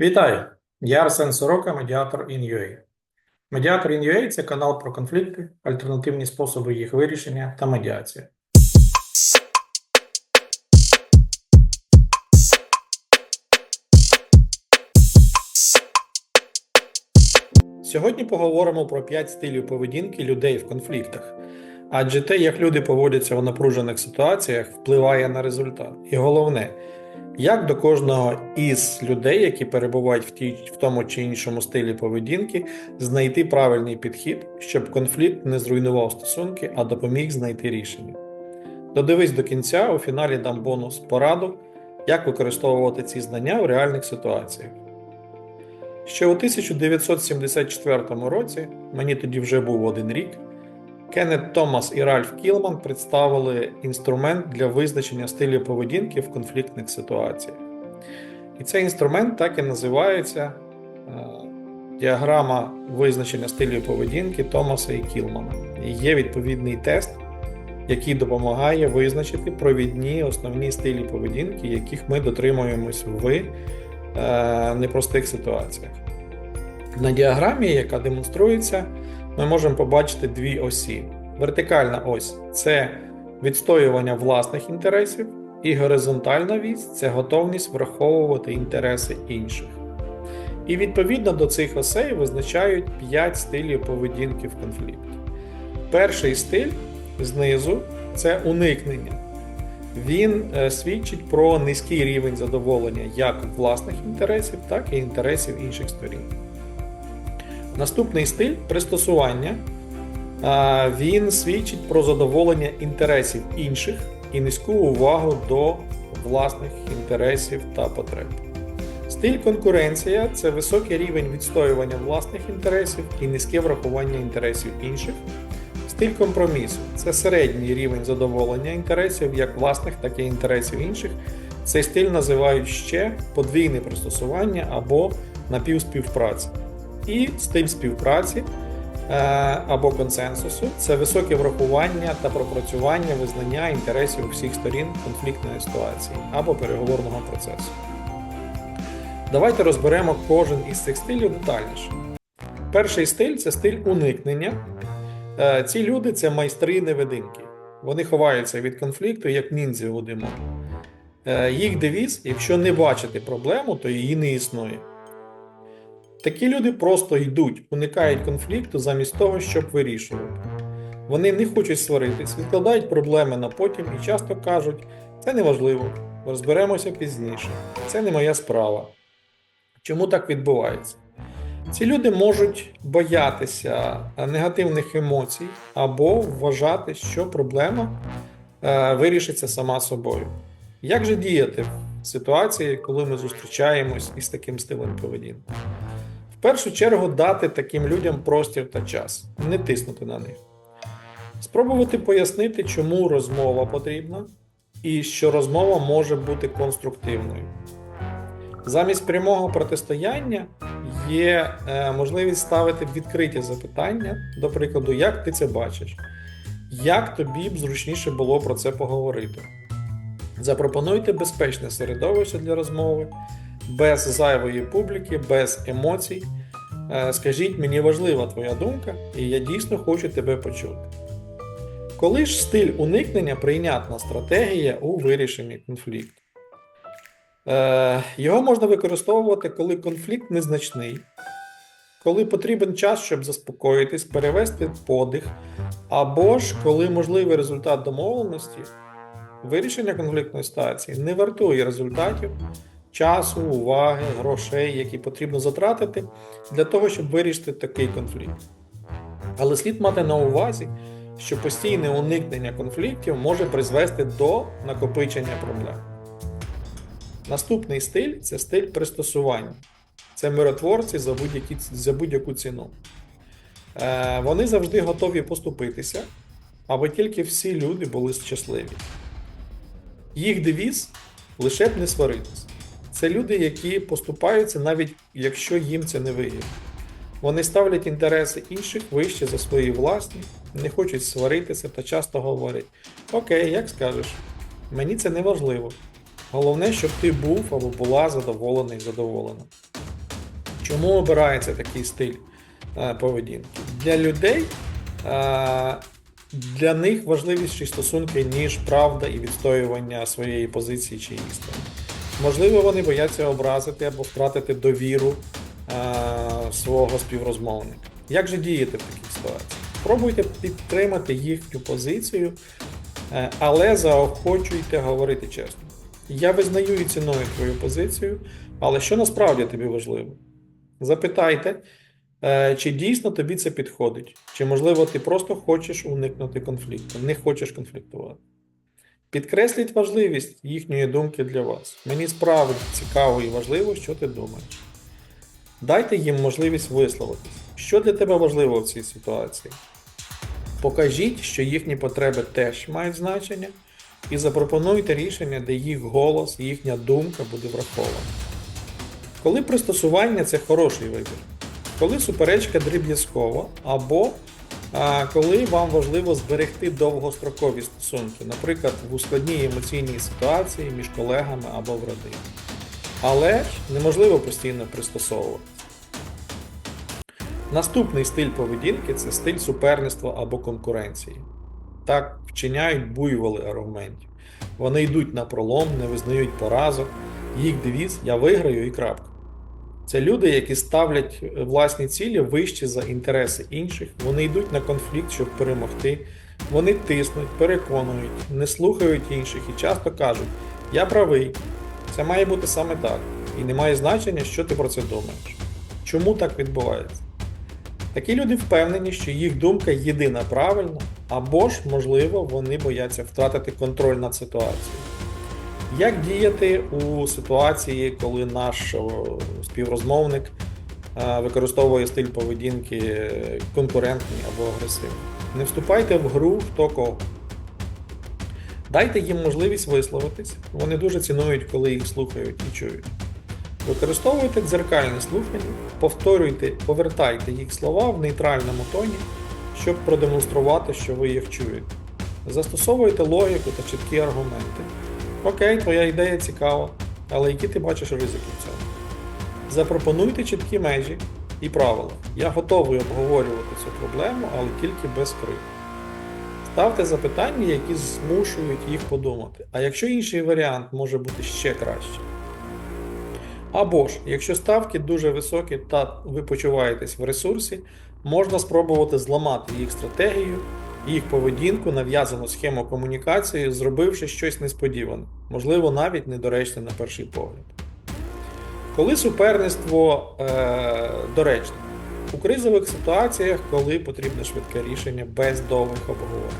Вітаю! Я Арсен Сорока, медіатор InUA. Медіатор InUA – це канал про конфлікти, альтернативні способи їх вирішення та медіацію. Сьогодні поговоримо про 5 стилів поведінки людей в конфліктах. Адже те, як люди поводяться у напружених ситуаціях, впливає на результат. І головне, як до кожного із людей, які перебувають в, тій, в тому чи іншому стилі поведінки, знайти правильний підхід, щоб конфлікт не зруйнував стосунки, а допоміг знайти рішення. Додивись до кінця, у фіналі дам бонус пораду, як використовувати ці знання в реальних ситуаціях. Ще у 1974 році, мені тоді вже був один рік, Кеннет Томас і Ральф Кілман представили інструмент для визначення стилю поведінки в конфліктних ситуаціях. І цей інструмент так і називається е, діаграма визначення стилю поведінки Томаса і Кілмана. І є відповідний тест, який допомагає визначити провідні основні стилі поведінки, яких ми дотримуємось в е, непростих ситуаціях. На діаграмі, яка демонструється, ми можемо побачити дві осі. Вертикальна ось це відстоювання власних інтересів, і горизонтальна вісь це готовність враховувати інтереси інших. І відповідно до цих осей визначають 5 стилів поведінки в конфлікті. Перший стиль знизу це уникнення. Він е, свідчить про низький рівень задоволення як власних інтересів, так і інтересів інших сторін. Наступний стиль пристосування. Він свідчить про задоволення інтересів інших і низьку увагу до власних інтересів та потреб. Стиль конкуренція це високий рівень відстоювання власних інтересів і низьке врахування інтересів інших. Стиль компромісу це середній рівень задоволення інтересів як власних, так і інтересів інших. Цей стиль називають ще подвійне пристосування або напівспівпраця. І стиль співпраці е, або консенсусу це високе врахування та пропрацювання визнання інтересів усіх сторін конфліктної ситуації або переговорного процесу. Давайте розберемо кожен із цих стилів детальніше. Перший стиль це стиль уникнення. Е, Ці люди це майстри невидимки. Вони ховаються від конфлікту як ніндзя у диму. Е, Їх девіз, якщо не бачити проблему, то її не існує. Такі люди просто йдуть, уникають конфлікту замість того, щоб вирішувати. Вони не хочуть сваритись, відкладають проблеми на потім і часто кажуть, це неважливо, розберемося пізніше, це не моя справа. Чому так відбувається? Ці люди можуть боятися негативних емоцій або вважати, що проблема е, вирішиться сама собою. Як же діяти в ситуації, коли ми зустрічаємось із таким стилем поведінки? Першу чергу дати таким людям простір та час, не тиснути на них. Спробувати пояснити, чому розмова потрібна, і що розмова може бути конструктивною. Замість прямого протистояння є е, можливість ставити відкриті запитання, до прикладу, як ти це бачиш, як тобі б зручніше було про це поговорити. Запропонуйте безпечне середовище для розмови, без зайвої публіки, без емоцій. Е, Скажіть, мені важлива твоя думка, і я дійсно хочу тебе почути. Коли ж стиль уникнення прийнятна стратегія у вирішенні конфлікту? Е, Його можна використовувати, коли конфлікт незначний, коли потрібен час, щоб заспокоїтись, перевести подих, або ж коли можливий результат домовленості, вирішення конфліктної ситуації не вартує результатів часу, уваги, грошей, які потрібно затратити для того, щоб вирішити такий конфлікт. Але слід мати на увазі, що постійне уникнення конфліктів може призвести до накопичення проблем. Наступний стиль це стиль пристосування. Це миротворці за, будь-які, за будь-яку ціну. Е, вони завжди готові поступитися, аби тільки всі люди були щасливі. Їх девіз лише б не сваритися. Це люди, які поступаються, навіть якщо їм це не вигідно. Вони ставлять інтереси інших вище за свої власні, не хочуть сваритися та часто говорять: Окей, як скажеш, мені це не важливо. Головне, щоб ти був або була задоволений задоволена. Чому обирається такий стиль е, поведінки? Для людей е, для них важливіші стосунки, ніж правда і відстоювання своєї позиції чи істини. Можливо, вони бояться образити або втратити довіру е, свого співрозмовника. Як же діяти в таких ситуаціях? Спробуйте підтримати їхню позицію, е, але заохочуйте говорити чесно. Я визнаю і ціную твою позицію, але що насправді тобі важливо? Запитайте, е, чи дійсно тобі це підходить, чи можливо ти просто хочеш уникнути конфлікту, не хочеш конфліктувати. Підкресліть важливість їхньої думки для вас. Мені справді цікаво і важливо, що ти думаєш. Дайте їм можливість висловитись. Що для тебе важливо в цій ситуації? Покажіть, що їхні потреби теж мають значення, і запропонуйте рішення, де їх голос, їхня думка буде врахована. Коли пристосування це хороший вибір, коли суперечка дріб'язкова, або коли вам важливо зберегти довгострокові стосунки, наприклад, в складній емоційній ситуації між колегами або в родині. Але ж неможливо постійно пристосовувати. Наступний стиль поведінки це стиль суперництва або конкуренції. Так вчиняють буйволи аргументів. Вони йдуть на пролом, не визнають поразок, їх девіз я виграю і крапка. Це люди, які ставлять власні цілі вище за інтереси інших, вони йдуть на конфлікт, щоб перемогти. Вони тиснуть, переконують, не слухають інших і часто кажуть: Я правий, це має бути саме так, і не має значення, що ти про це думаєш. Чому так відбувається? Такі люди впевнені, що їх думка єдина правильна, або ж, можливо, вони бояться втратити контроль над ситуацією. Як діяти у ситуації, коли наш співрозмовник е, використовує стиль поведінки е, конкурентний або агресивний? Не вступайте в гру хто кого. Дайте їм можливість висловитись. Вони дуже цінують, коли їх слухають і чують. Використовуйте дзеркальне слухання, повторюйте, повертайте їх слова в нейтральному тоні, щоб продемонструвати, що ви їх чуєте. Застосовуйте логіку та чіткі аргументи. Окей, твоя ідея цікава, але які ти бачиш ризики в цьому? Запропонуйте чіткі межі і правила. Я готовий обговорювати цю проблему, але тільки без крику. Ставте запитання, які змушують їх подумати. А якщо інший варіант може бути ще краще? Або ж, якщо ставки дуже високі та ви почуваєтесь в ресурсі, можна спробувати зламати їх стратегію, їх поведінку, нав'язану схему комунікації, зробивши щось несподіване, можливо, навіть недоречне на перший погляд. Коли суперництво е, доречне, у кризових ситуаціях, коли потрібне швидке рішення без довгих обговорень.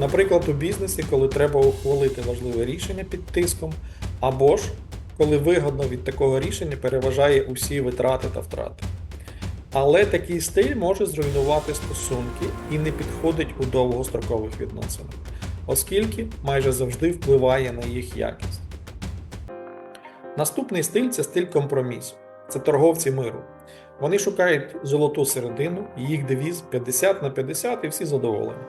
Наприклад, у бізнесі, коли треба ухвалити важливе рішення під тиском, або ж коли вигодно від такого рішення переважає усі витрати та втрати. Але такий стиль може зруйнувати стосунки і не підходить у довгострокових відносинах, оскільки майже завжди впливає на їх якість. Наступний стиль це стиль компромісу. Це торговці миру. Вони шукають золоту середину, їх девіз 50 на 50 і всі задоволені.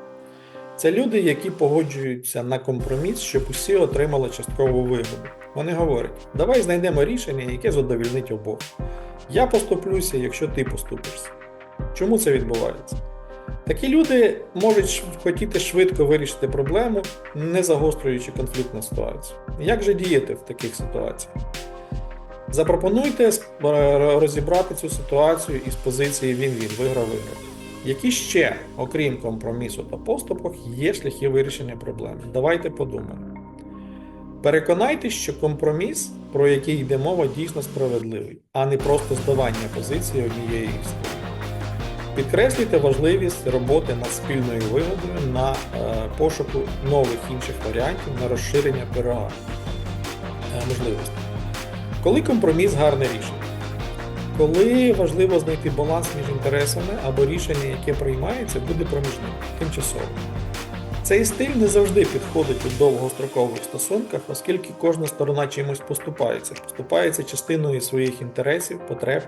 Це люди, які погоджуються на компроміс, щоб усі отримали часткову вигоду. Вони говорять: давай знайдемо рішення, яке задовільнить обох. Я поступлюся, якщо ти поступишся. Чому це відбувається? Такі люди можуть хотіти швидко вирішити проблему, не загострюючи конфліктну ситуацію. Як же діяти в таких ситуаціях? Запропонуйте розібрати цю ситуацію із позиції він-він, виграв-виграв. Які ще, окрім компромісу та поступок, є шляхи вирішення проблеми? Давайте подумаємо. Переконайтесь, що компроміс, про який йде мова, дійсно справедливий, а не просто здавання позиції однієї історії. Підкреслюйте важливість роботи над спільною вигодою на е, пошуку нових інших варіантів на розширення пирога е, можливостей. Коли компроміс гарне рішення? Коли важливо знайти баланс між інтересами або рішення, яке приймається, буде проміжним, тимчасово. Цей стиль не завжди підходить у довгострокових стосунках, оскільки кожна сторона чимось поступається, поступається частиною своїх інтересів, потреб,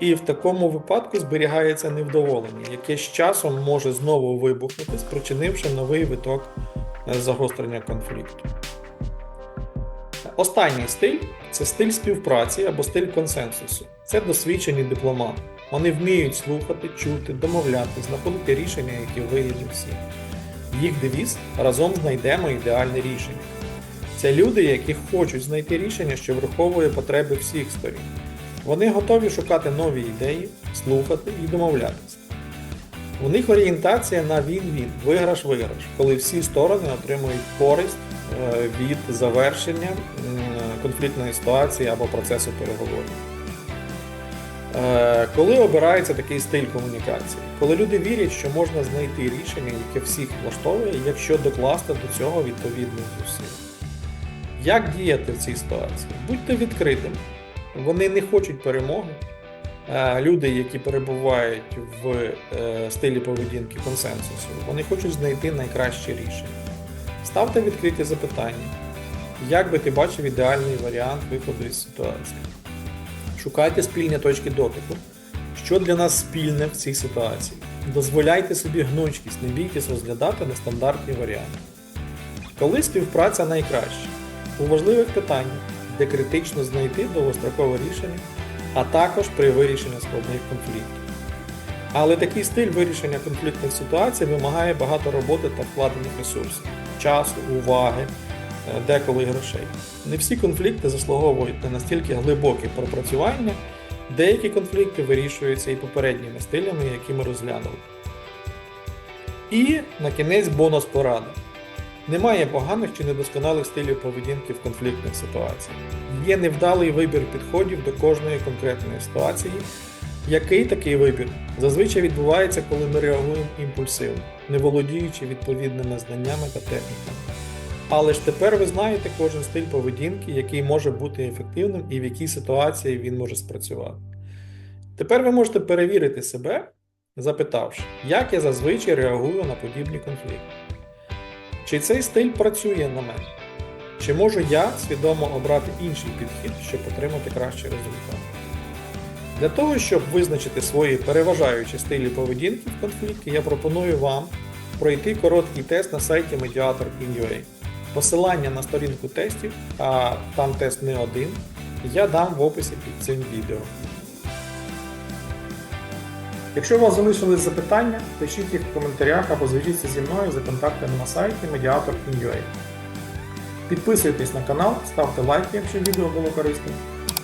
і в такому випадку зберігається невдоволення, яке з часом може знову вибухнути, спричинивши новий виток е, загострення конфлікту. Останній стиль це стиль співпраці або стиль консенсусу. Це досвідчені дипломати. Вони вміють слухати, чути, домовляти, знаходити рішення, які вигідні всім. Їх девіз разом знайдемо ідеальне рішення. Це люди, які хочуть знайти рішення, що враховує потреби всіх сторін. Вони готові шукати нові ідеї, слухати і домовлятися. У них орієнтація на він-він, виграш-виграш, коли всі сторони отримують користь е, від завершення конфліктної ситуації або процесу переговорів. Е, Коли обирається такий стиль комунікації, коли люди вірять, що можна знайти рішення, яке всіх влаштовує, якщо докласти до цього відповідних зусиль. Як діяти в цій ситуації? Будьте відкритими. Вони не хочуть перемоги. Е, Люди, які перебувають в е, стилі поведінки консенсусу, вони хочуть знайти найкраще рішення. Ставте відкриті запитання. Як би ти бачив ідеальний варіант виходу із ситуації? Шукайте спільні точки дотику. Що для нас спільне в цій ситуації? Дозволяйте собі гнучкість, не бійтесь розглядати нестандартні варіанти. Коли співпраця найкраща? У важливих питаннях, де критично знайти довгострокове рішення, а також при вирішенні складних конфліктів. Але такий стиль вирішення конфліктних ситуацій вимагає багато роботи та вкладених ресурсів, часу, уваги, деколи й грошей. Не всі конфлікти заслуговують на настільки глибоке пропрацювання, деякі конфлікти вирішуються і попередніми стилями, які ми розглянули. І на кінець бонус порада. Немає поганих чи недосконалих стилів поведінки в конфліктних ситуаціях. Є невдалий вибір підходів до кожної конкретної ситуації. Який такий вибір? Зазвичай відбувається, коли ми реагуємо імпульсивно, не володіючи відповідними знаннями та техніками. Але ж тепер ви знаєте кожен стиль поведінки, який може бути ефективним і в якій ситуації він може спрацювати. Тепер ви можете перевірити себе, запитавши, як я зазвичай реагую на подібні конфлікти. Чи цей стиль працює на мене? Чи можу я свідомо обрати інший підхід, щоб отримати кращий результат? Для того, щоб визначити свої переважаючі стилі поведінки в конфлікті, я пропоную вам пройти короткий тест на сайті Mediator.in.ua. Посилання на сторінку тестів, а там тест не один, я дам в описі під цим відео. Якщо у вас залишились запитання, пишіть їх в коментарях або зв'яжіться зі мною за контактами на сайті Mediator.in.ua. Підписуйтесь на канал, ставте лайки, якщо відео було корисним.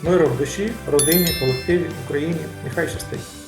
Миру в душі, родині, колективі, Україні. Нехай щастить!